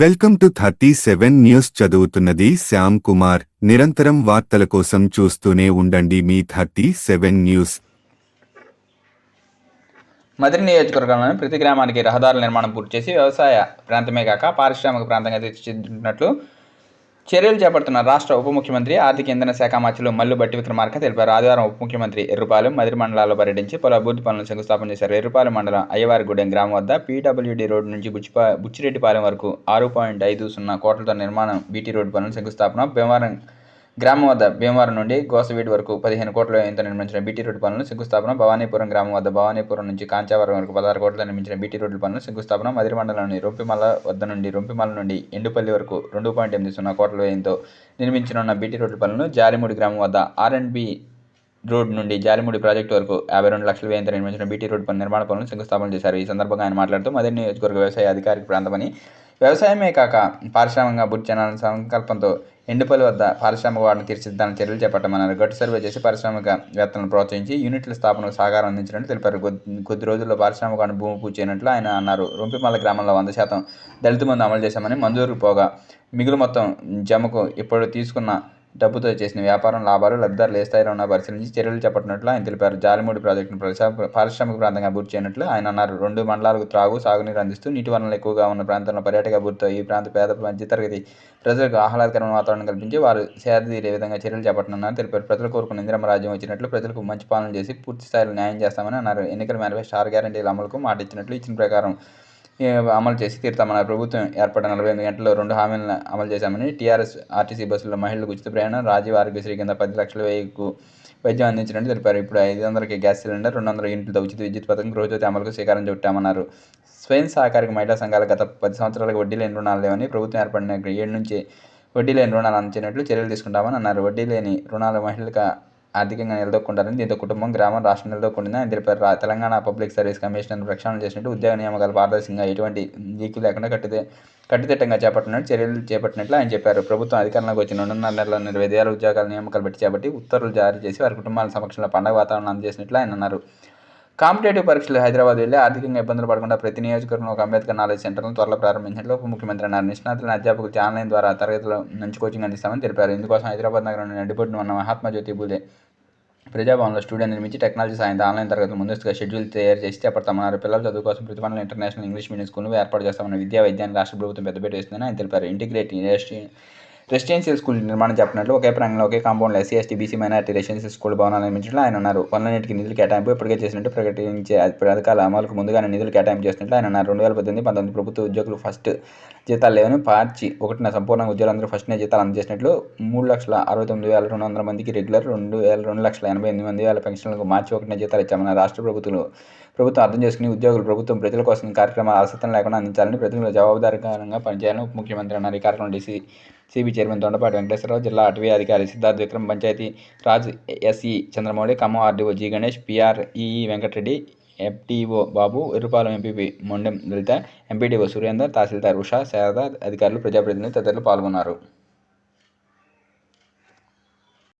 Welcome to thirty seven news చదువుతున్నది శ్యామ్ కుమార్. నిరంతరం వార్తల కోసం చూస్తూనే ఉండండి మీ థర్టీ సెవెన్ న్యూస్. మదిరి నియోజకవర్గంలోని ప్రతి గ్రామానికి రహదారుల నిర్మాణం పూర్తి చేసి వ్యవసాయ ప్రాంతమే కాక పారిశ్రామిక ప్రాంతంగా తీర్చిదిద్దుతున్నట్లు చర్యలు చేపడుతున్న రాష్ట్ర ఉప ముఖ్యమంత్రి ఆర్థిక ఇంధన శాఖ మంత్రులు మల్లు బట్టి విక్రమార్క తెలిపారు. ఆదివారం ఉప ముఖ్యమంత్రి ఎర్రుపాలెం మదిరి మండలాల్లో పర్యటించి పలు అభివృద్ధి పనులను శంకుస్థాపన చేశారు. ఎర్రుపాలెం మండలం అయ్యవారిగూడెం గ్రామం వద్ద పీడబ్ల్యూడీ రోడ్డు నుంచి బుచ్చిపా బుచ్చిరెడ్డిపాలెం వరకు ఆరు పాయింట్ ఐదు సున్నా కోట్లతో నిర్మాణం బీటీ రోడ్డు పనులు శంకుస్థాపన భీమవరం గ్రామం వద్ద భీమవరం నుండి గోసవీడ్ వరకు పదిహేను కోట్ల వ్యయంతో నిర్మించిన బీటీ రోడ్డు పనులను శంకుస్థాపన భవానీపురం గ్రామం వద్ద భవానీపురం నుంచి కాంచావరం వరకు పదహారు కోట్ల నిర్మించిన బీటీ రోడ్డు పనులు శంకుస్థాపన మదిరి మండలంలోని రొంపిమల వద్ద నుండి రొంపిమల నుండి ఎండుపల్లి వరకు రెండు పాయింట్ ఎనిమిది సున్నా కోట్ల వ్యయంతో నిర్మించనున్న బీటీ రోడ్డు పనులను జాలిమూడి గ్రామం వద్ద ఆర్ అండ్ బి రోడ్ నుండి జాలిమూడి ప్రాజెక్టు వరకు యాభై రెండు లక్షల వ్యయంతో నిర్మించిన బీటీ రోడ్డు పనుల నిర్మాణ పనులను శంకుస్థాపన చేశారు. ఈ సందర్భంగా ఆయన మాట్లాడుతూ మదర్ నియోజకవర్గ వ్యవసాయ అధికారిక ప్రాంతమని వ్యవసాయమే కాక పారిశ్రామిక అభివృద్ధి సంకల్పంతో ఎండుపల్లి వద్ద పారిశ్రామిక వాడిని తీర్చిదిద్దాలని చర్యలు చేపట్టమన్నారు. గట్టు సర్వే చేసి పారిశ్రామిక వేత్తలను ప్రోత్సహించి యూనిట్ల స్థాపనకు సహకారం అందించినట్లు తెలిపారు. కొద్ది కొద్ది రోజుల్లో పారిశ్రామిక వాడిని భూమి పూజ చేయనట్లు ఆయన అన్నారు. రొంపిమల్ల గ్రామంలో వంద శాతం దళిత మందు అమలు చేశామని మంజూరు పోగా మిగులు మొత్తం జమకు ఇప్పుడు తీసుకున్న డబ్బుతో చేసిన వ్యాపారం లాభాలు లబ్ధిదారులు ఏ స్థాయిలో ఉన్న పరిశీలించి చర్యలు చేపట్టినట్లు ఆయన తెలిపారు. జాలిమూడి ప్రాజెక్టును పారిశ్రామిక ప్రాంతంగా అభివృద్ధి చేయనట్లు ఆయన అన్నారు. రెండు మండలాలకు త్రాగు సాగునీరు అందిస్తూ నీటి వనరులు ఎక్కువగా ఉన్న ప్రాంతంలో పర్యాటక అభివృద్ధితో ఈ ప్రాంత పేద మధ్యతరగతి ప్రజలకు ఆహ్లాదకరమైన వాతావరణం కల్పించి వారు సేదతీరే విధంగా చర్యలు చేపట్టనున్నారని తెలిపారు. ప్రజలు కోరుకున్న ఇందిరమ్మ రాజ్యం వచ్చినట్లు ప్రజలకు మంచి పాలన చేసి పూర్తి స్థాయిలో న్యాయం చేస్తామని అన్నారు. ఎన్నికల మేనిఫెస్టో ఆరు గ్యారంటీల అమలుకు మాట ఇచ్చినట్లు ఇచ్చిన ప్రకారం అమలు చేసి తీరుతామన్నారు ప్రభుత్వం ఏర్పడిన నలభై ఎనిమిది గంటల్లో రెండు హామీలను అమలు చేశామని టీఆర్ఎస్ ఆర్టీసీ బస్సుల్లో మహిళలకు ఉచిత ప్రయాణం రాజీవ్ ఆరోగ్యశ్రీ కింద పది లక్షల వేయకు వైద్యం అందించినట్టు తెలిపారు. ఇప్పుడు ఐదు వందలకి గ్యాస్ సిలిండర్ రెండు వందల యూనిట్లతో ఉచిత విద్యుత్ పథకం గృహజ్యోతి అమలుకు శ్రీకారం చుట్టామన్నారు. స్వయం సహకారిక మహిళా సంఘాలు గత పది సంవత్సరాలకు వడ్డీ లేని రుణాలు లేవని ప్రభుత్వం ఏర్పడిన ఏడు నుంచి వడ్డీ లేని రుణాలు అందించినట్లు చర్యలు తీసుకుంటామని అన్నారు. వడ్డీ లేని రుణాలు మహిళలకు ఆర్థికంగా నిలదొక్కుంటారని దీంతో కుటుంబం గ్రామం రాష్ట్రం నిలదొక్కుంటుందని ఆయన తెలిపారు తెలంగాణ పబ్లిక్ సర్వీస్ కమిషనర్ ప్రక్షాళన చేసినట్టు ఉద్యోగ నియామకాలు పారదర్శకంగా ఎటువంటి లీకు లేకుండా కట్టితే కట్టుదిట్టంగా చేపట్టినట్టు చర్యలు చేపట్టినట్లు ఆయన చెప్పారు. ప్రభుత్వం అధికారంలోకి వచ్చిన రెండున్నర నెలల ఇరవై వేల ఉద్యోగాల నియామకాలు పెట్టి చేపట్టి ఉత్తర్వులు జారీ చేసి వారి కుటుంబాల సమక్షంలో పండగ వాతావరణం అందజేసినట్లు ఆయన అన్నారు. కాంపిటేటివ్ పరీక్షలు హైదరాబాద్ వెళ్ళి ఆర్థికంగా ఇబ్బందులు పడకుండా ప్రతి నియోజకవర్గంలో ఒక అంబేద్కర్ నాలెడ్జ్ సెంటర్ను త్వరలో ప్రారంభించినట్లు ఉప ముఖ్యమంత్రి అన్నారు. నిష్ణాతులను అధ్యాపకులు ఆన్లైన్ ద్వారా తరగతుల నుంచి కోచింగ్ అందిస్తామని తెలిపారు. ఇందుకోసం హైదరాబాద్ నగరంలోని నడిబొడ్డున ఉన్న మహాత్మా జ్యోతి బులే ప్రజాభవన్లో స్టూడియో నిర్మించి టెక్నాలజీ సాయంతో ఆన్లైన్ తరగతులు ముందస్తుగా షెడ్యూల్ తయారు చేసి చేపడతామన్నారు పిల్లల చదువు కోసం ప్రతిభాన ఇంటర్నేషనల్ ఇంగ్లీష్ మీడియం స్కూల్ను ఏర్పాటు చేస్తామన్న విద్యా వైద్యాన్ని రాష్ట్ర ప్రభుత్వం పెద్దపేట వేస్తుందని ఆయన తెలిపారు. ఇంటిగ్రేట్ రెసిడెన్షియల్ స్కూల్ నిర్మాణం చెప్పినట్లు ఒకే ప్రాంగంలో ఒకే కాంపౌండ్లో SC ST BC minority residential school భవనాలు నిర్మించినట్లు ఆయన ఉన్నారు పనులన్నింటికి నిధులు కేటాయింపు ఇప్పటికే చేసినట్టు ప్రకటించే పథకాల అమలుకు ముందుగానే నిధులు కేటాయింపు చేసినట్లు ఆయన ఉన్నారు రెండు వేల పద్దెనిమిది పంతొమ్మిది ప్రభుత్వ ఉద్యోగులు ఫస్ట్ జీతాలు లేవని పార్చి ఒకటిన సంపూర్ణ ఉద్యోగులందరూ ఫస్ట్నే జీతాలు అందజేసినట్లు మూడు లక్షల అరవై తొమ్మిది వేల రెండు వందల మందికి రెగ్యులర్ రెండు వేల రెండు లక్షల ఎనభై ఎనిమిది మంది వేల పెన్షన్లకు మార్చి ఒకటిన జీతాలు ఇచ్చామని రాష్ట్ర ప్రభుత్వం ప్రభుత్వం అర్థం చేసుకుని ఉద్యోగులు ప్రభుత్వం ప్రజల కోసం కార్యక్రమాలు అలసత్వం లేకుండా అందించాలని ప్రజలు జవాబుదారీకరంగా పనిచేయాలని ఉప ముఖ్యమంత్రి అన్నారు. ఈ కార్యక్రమం DC CB chairman Dondapati Venkateswararao జిల్లా అటవీ అధికారి Siddharth Vikram panchayat Raj SE Chandramouli Khammam RDO G Ganesh PR EE Venkatareddy FTO Babu Errupalem MPP Mondem Lalitha MPDO Surender తహసీల్దార్ ఉషా శారద అధికారులు ప్రజాప్రతినిధులు తదితరులు పాల్గొన్నారు.